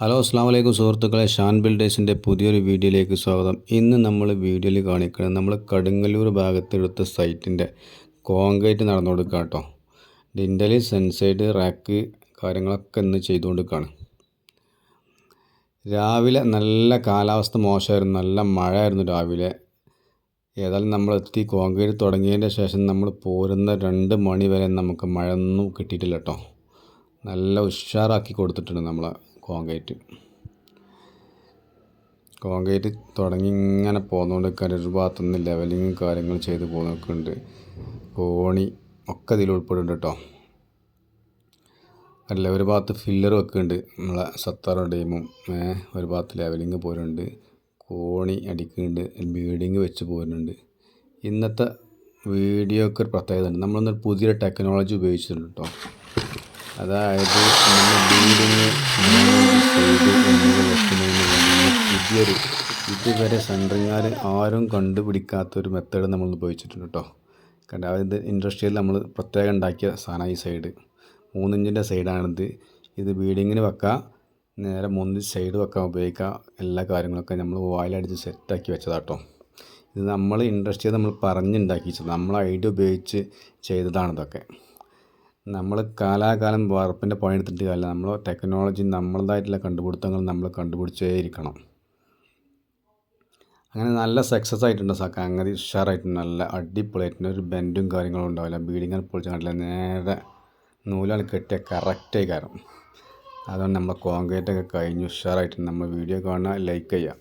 Hello അസ്സാം വലൈക്കും സുഹൃത്തുക്കളെ. ഷാൻ ബിൽഡേഴ്സിന്റെ പുതിയൊരു വീഡിയോയിലേക്ക് സ്വാഗതം. ഇന്ന് നമ്മൾ വീഡിയോയിൽ കാണിക്കുന്നത് നമ്മൾ കടുങ്ങല്ലൂർ ഭാഗത്തെടുത്ത സൈറ്റിന്റെ കോൺക്രീറ്റ് നടന്നു കൊടുക്കുക കേട്ടോ ഡിന്റൽ സെൻസൈഡ് റാക്ക് കാര്യങ്ങളൊക്കെ ഇന്ന് ചെയ്തുകൊണ്ടിരിക്കുകയാണ് രാവിലെ നല്ല കാലാവസ്ഥ മോശമായിരുന്നു. നല്ല മഴയായിരുന്നു രാവിലെ. ഏതായാലും നമ്മൾ എത്തി കോൺക്രീറ്റ് തുടങ്ങിയതിന്റെ ശേഷം നമ്മൾ പോരുന്ന രണ്ട് മണി വരെ നമുക്ക് മഴയൊന്നും കിട്ടിയിട്ടില്ല കേട്ടോ. നല്ല ഉഷാറാക്കി കൊടുത്തിട്ടുണ്ട് നമ്മളെ. കോൺക്രീറ്റ് കോൺക്രീറ്റ് തുടങ്ങി ഇങ്ങനെ പോകുന്നതുകൊണ്ട് ഒരു ഭാഗത്തുനിന്ന് ലെവലിങ് കാര്യങ്ങൾ ചെയ്ത് പോകുന്നൊക്കെ ഉണ്ട്. കോണി ഒക്കെ ഇതിൽ ഉൾപ്പെടുന്നുണ്ട് കേട്ടോ. അല്ല ഒരു ഭാഗത്ത് ഫില്ലർ വെക്കുന്നുണ്ട് നമ്മളെ സത്താറ ടീമും ഒരു ഭാഗത്ത് ലെവലിങ് പോരുന്നുണ്ട്. കോണി അടിക്കുന്നുണ്ട് ബീഡിങ് വെച്ച് പോരുന്നുണ്ട്. ഇന്നത്തെ വീഡിയോക്ക് ഒരു പ്രത്യേകത ഉണ്ട്. നമ്മളൊന്ന് പുതിയ ടെക്നോളജി ഉപയോഗിച്ചിട്ടുണ്ട് കേട്ടോ. അതായത് നമ്മൾ ബീഡിങ് പുതിയൊരു ഇതുവരെ സെന്ററിങ്ങാർ ആരും കണ്ടുപിടിക്കാത്തൊരു മെത്തേഡ് നമ്മൾ ഉപയോഗിച്ചിട്ടുണ്ട് കേട്ടോ കണ്ട? അതായത് ഇൻഡസ്ട്രിയിൽ നമ്മൾ പ്രത്യേകം ഉണ്ടാക്കിയ സാധനം ഈ സൈഡ് മൂന്നിഞ്ചിന്റെ സൈഡാണിത് ഇത് ബീഡിങ്ങിന് വെക്കാം നേരെ മൂന്ന് സൈഡ് വെക്കാൻ ഉപയോഗിക്കാം എല്ലാ കാര്യങ്ങളൊക്കെ നമ്മൾ വായിലടിച്ച് സെറ്റാക്കി വെച്ചതാട്ടോ ഇത് നമ്മൾ ഇൻഡസ്ട്രിയിൽ നമ്മൾ പറഞ്ഞുണ്ടാക്കിച്ചത് നമ്മൾ ഐഡിയ ഉപയോഗിച്ച് ചെയ്തതാണ് ഇതൊക്കെ നമ്മൾ കാലാകാലം വാർപ്പിന്റെ പണിയെടുത്തിട്ട് കാര്യമില്ല. നമ്മൾ ടെക്നോളജി നമ്മളതായിട്ടുള്ള കണ്ടുപിടുത്തങ്ങൾ നമ്മൾ കണ്ടുപിടിച്ചേ ഇരിക്കണം അങ്ങനെ നല്ല സക്സസ് ആയിട്ടുണ്ട് സക്ക അങ്ങനെ ഉഷാറായിട്ടുണ്ട്. നല്ല അടിപൊളിയായിട്ടുണ്ട്. ഒരു ബെൻഡും കാര്യങ്ങളും ഉണ്ടാവില്ല. ബീഡിങ്ങനെ പൊളിച്ച കണ്ടില്ല നേരെ നൂലാണ് കെട്ടിയ കറക്റ്റായി കാരണം അതുകൊണ്ട് നമ്മൾ കോൺക്രീറ്റൊക്കെ കഴിഞ്ഞ് ഉഷാറായിട്ടുണ്ട്. നമ്മൾ വീഡിയോ കാണുക ലൈക്ക് ചെയ്യുക.